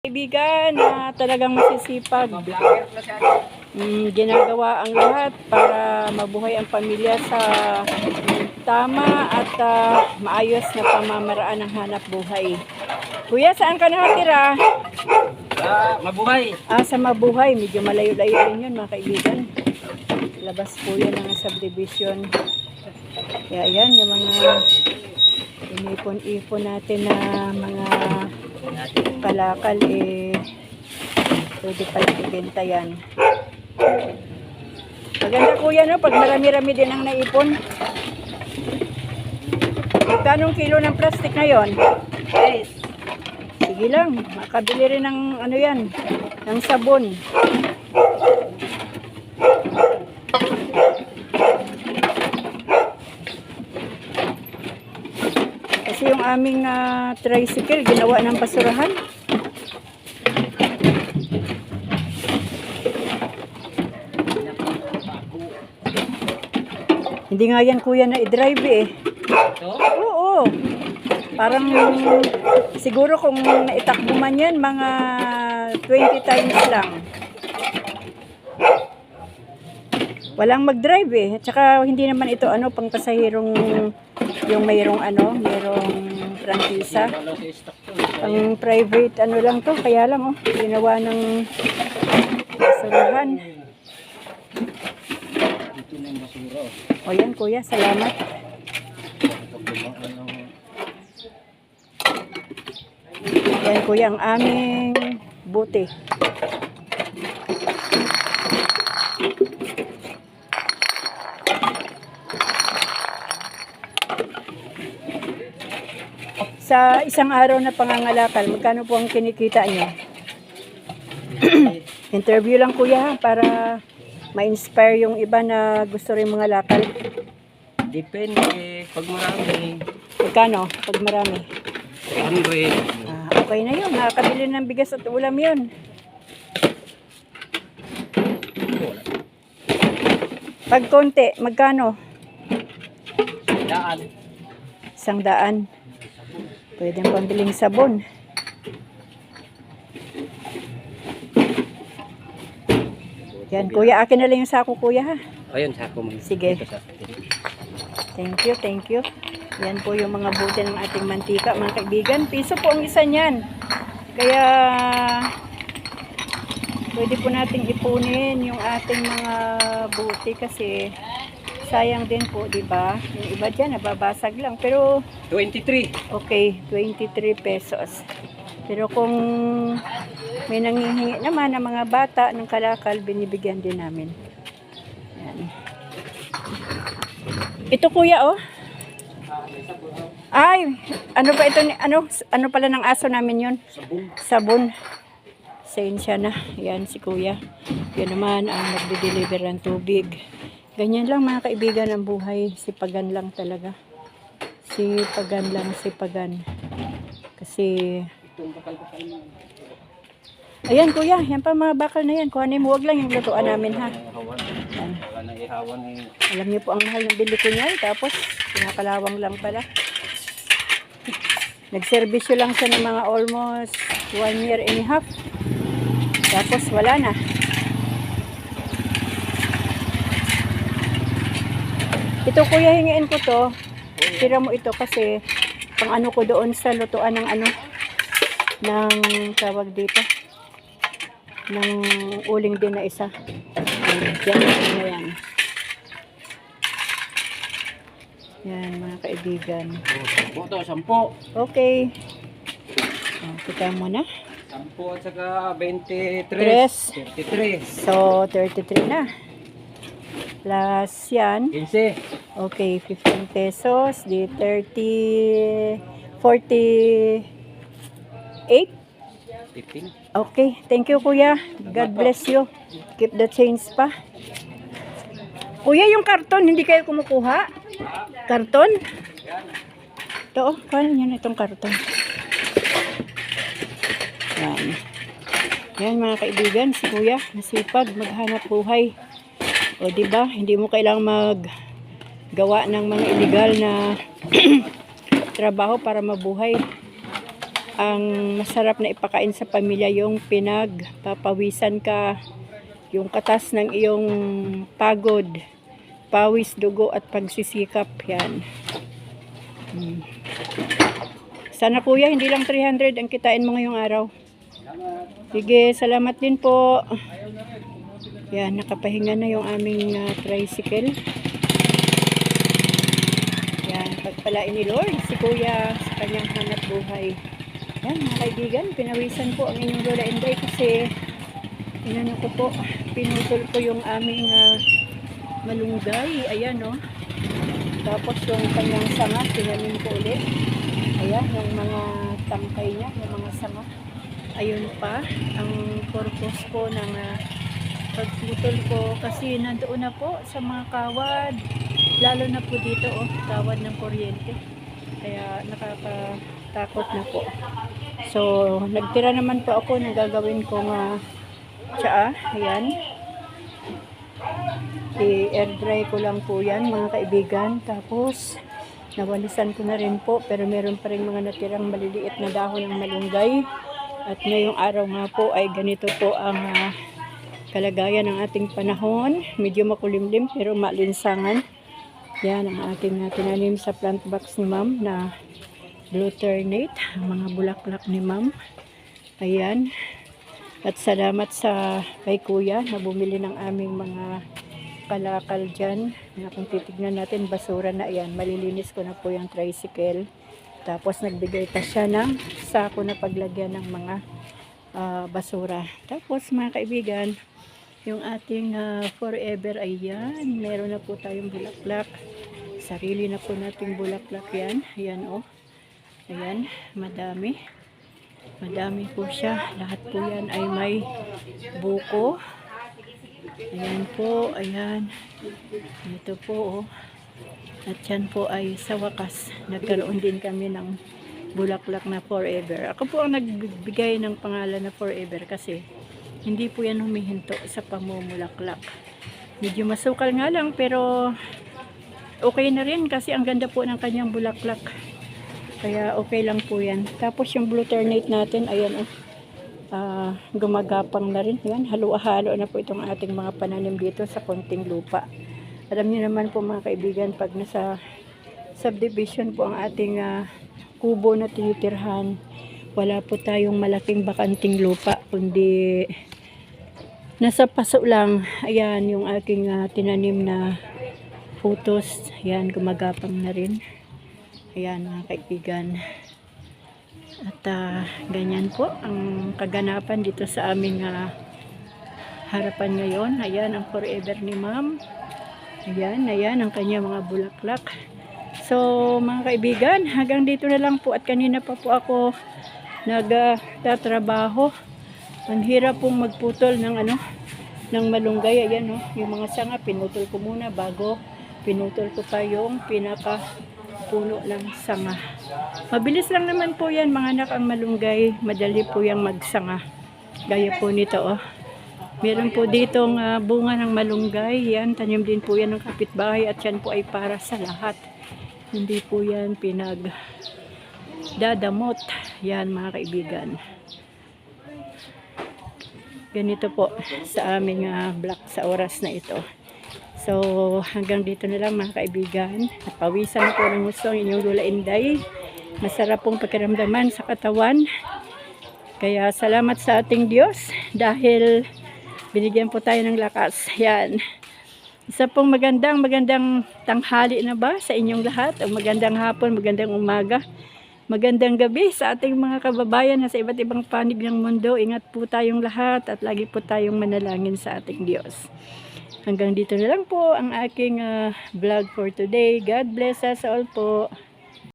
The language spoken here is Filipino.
Kaibigan na talagang masisipag. Mm, ginagawa ang lahat para mabuhay ang pamilya sa tama at ah, maayos na pamamaraan ng hanap buhay. Kuya, saan ka nakatira? Ah, mabuhay. Ah, sa mabuhay. Medyo malayo-layo rin yun, mga kaibigan. Labas po yan ng subdivision. Kaya yan, yung mga inipon-ipon natin na mga kalakal, eh, pwede pala ibenta yan. Maganda kuya, no? Pag marami-rami din ang naipon. Magkano kilo ng plastic ngayon? Guys, Sige lang, makabili rin ng ano yan, ng sabon. Kasi yung aming ah, tricycle, ginawa ng basurahan. Hindi nga yan kuya na i-drive eh. ito. Oo. Parang siguro kung naitakbo man yan, mga 20 times lang. Walang mag-drive eh. At saka hindi naman ito ano pang pasahirong yung mayroong ano, mayroong prangkisa. Ang private ano lang to, kaya lang oh, ginawa ng basurahan. O yan kuya, salamat. Yan kuya, ang aming buti. Sa isang araw na pangangalakal, magkano po ang kinikita niyo? Interview lang kuya ha, para ma-inspire yung iba na gusto rin mga lakal. Depende. Pag marami, Magkano? Pag marami. 100. Ah, okay na yun. Nakakabili ng bigas at ulam yun. Pag konti, magkano? Daan. Isang daan. Pwede pambiling sabon. Yan, kuya. Akin na lang yung sako, kuya, ha? Ayun, sako mo. Sige. Thank you, thank you. Yan po yung mga buti ng ating mantika, mga kaibigan. Piso po ang isa niyan. Kaya, pwede po nating ipunin yung ating mga buti kasi sayang din po, di ba? Yung iba dyan, nababasag lang. Pero, 23. okay, 23 pesos. Pero kung may nangihingi naman ng mga bata ng kalakal, binibigyan din namin. Yan. Ito kuya, oh. Ay, ano ba ito? ni- Ano, ano pala ng aso namin yun? Sabon. Sabon. Sensya na. Yan si kuya. Yan naman ang nagde-deliver ng tubig. Ganyan lang mga kaibigan ang buhay. Sipagan lang talaga. Sipagan lang, sipagan. Kasi, ayan kuya, yan pa mga bakal na yan. Kuhanin mo, wag lang yung lutuan namin ha. Alam niyo po ang mahal ng bili ko niyan. Tapos, pinakalawang lang pala. Nagserbisyo lang siya ng mga almost one year and a half. Tapos, wala na. Ito kuya, hingiin ko to. Tira mo ito kasi pang ano ko doon sa lutuan ng ano ng tawag dito ng uling din na isa. Yan, yan, yan. Yan, mga kaibigan. Sampo to, sampo. Okay. Oh, kita mo na. Sampo at saka 23. Tres. 33. So, 33 na. Plus yan. 15. Okay, 15 pesos. Di 30, 48. 15. Okay, thank you kuya. God bless you. Keep the change pa. Kuya, yung karton, hindi kayo kumukuha? Karton? Ito, oh, paano yun itong karton? Yan. Yan mga kaibigan, si kuya, nasipag, maghanap buhay. O di ba hindi mo kailangang mag gawa ng mga illegal na trabaho para mabuhay. ang masarap na ipakain sa pamilya yung pinagpapawisan ka, yung katas ng iyong pagod, pawis, dugo at pagsisikap. Yan. Hmm. Sana kuya, hindi lang 300 ang kitain mo ngayong araw. Sige, salamat din po. Yan, nakapahinga na yung aming ah, tricycle. Pagpalain ni Lord si Kuya sa kanyang hanap buhay. Yan, mga kaibigan, pinawisan po ang inyong Lola Inday kasi inano ko po, pinutol ko yung aming ah, malunggay. Ayan, no. Tapos yung kanyang sanga, tinanim ko ulit. Ayan, yung mga tangkay niya, yung mga sanga. Ayun pa, ang purpose ko ng ah, pagputol ko kasi nandoon na po sa mga kawad. Lalo na po dito, oh, kawad ng kuryente. Kaya nakakatakot na po. So, nagtira naman po ako ng gagawin kong uh, tsaa. Ayan. I-air dry ko lang po yan, mga kaibigan. Tapos, nawalisan ko na rin po. Pero meron pa rin mga natirang maliliit na dahon ng malunggay. At ngayong araw nga po ay ganito po ang ah, kalagayan ng ating panahon. Medyo makulimlim pero malinsangan. Yan ang ating uh, tinanim sa plant box ni ma'am na glutinate, ang mga bulaklak ni ma'am. Ayan. At salamat sa kay kuya na bumili ng aming mga kalakal dyan. Na kung titignan natin, basura na yan. Malilinis ko na po yung tricycle. Tapos nagbigay pa siya ng sako na paglagyan ng mga ah, basura. Tapos mga kaibigan, yung ating ah, forever ay yan. Meron na po tayong bulaklak. Sarili na po nating bulaklak yan. Ayan oh. Ayan, madami. Madami po siya. Lahat po yan ay may buko. Ayan po, ayan. Ito po oh. At yan po ay sa wakas, nagkaroon din kami ng bulaklak na forever. Ako po ang nagbigay ng pangalan na forever kasi hindi po yan humihinto sa pamumulaklak. Medyo masukal nga lang pero okay na rin kasi ang ganda po ng kanyang bulaklak. Kaya okay lang po yan. Tapos yung blue ternate natin, ayan oh. Ah, gumagapang na rin. Yan, halo-halo na po itong ating mga pananim dito sa konting lupa. Alam niyo naman po mga kaibigan, pag nasa subdivision po ang ating ah, kubo na tinitirhan, wala po tayong malaking bakanting lupa, kundi nasa paso lang. Ayan, yung aking ah, tinanim na photos. Ayan, gumagapang na rin. Ayan mga kaibigan. At ah, ganyan po ang kaganapan dito sa aming ah, harapan ngayon. Ayan ang forever ni ma'am. Ayan, ayan ang kanya mga bulaklak. So mga kaibigan, hanggang dito na lang po at kanina pa po ako nagtatrabaho. Ang hirap pong magputol ng ano, ng malunggay. Ayan oh, yung mga sanga pinutol ko muna bago pinutol ko pa yung pinaka puno ng sanga. Mabilis lang naman po yan mga anak ang malunggay. Madali po yung magsanga. Gaya po nito oh. Meron po ditong ah, bunga ng malunggay. Yan, tanim din po yan ng kapitbahay at yan po ay para sa lahat. Hindi po yan pinag dadamot. Yan mga kaibigan. Ganito po sa aming ah, block sa oras na ito. So, hanggang dito na lang mga kaibigan. At pawisan po ng gusto inyong Lula Inday. Masarap pong pakiramdaman sa katawan. Kaya salamat sa ating Diyos dahil binigyan po tayo ng lakas. Yan. Isa pong magandang magandang tanghali na ba sa inyong lahat? O magandang hapon, magandang umaga. Magandang gabi sa ating mga kababayan na sa iba't ibang panig ng mundo. Ingat po tayong lahat at lagi po tayong manalangin sa ating Diyos. Hanggang dito na lang po ang aking ah, vlog for today. God bless us all po.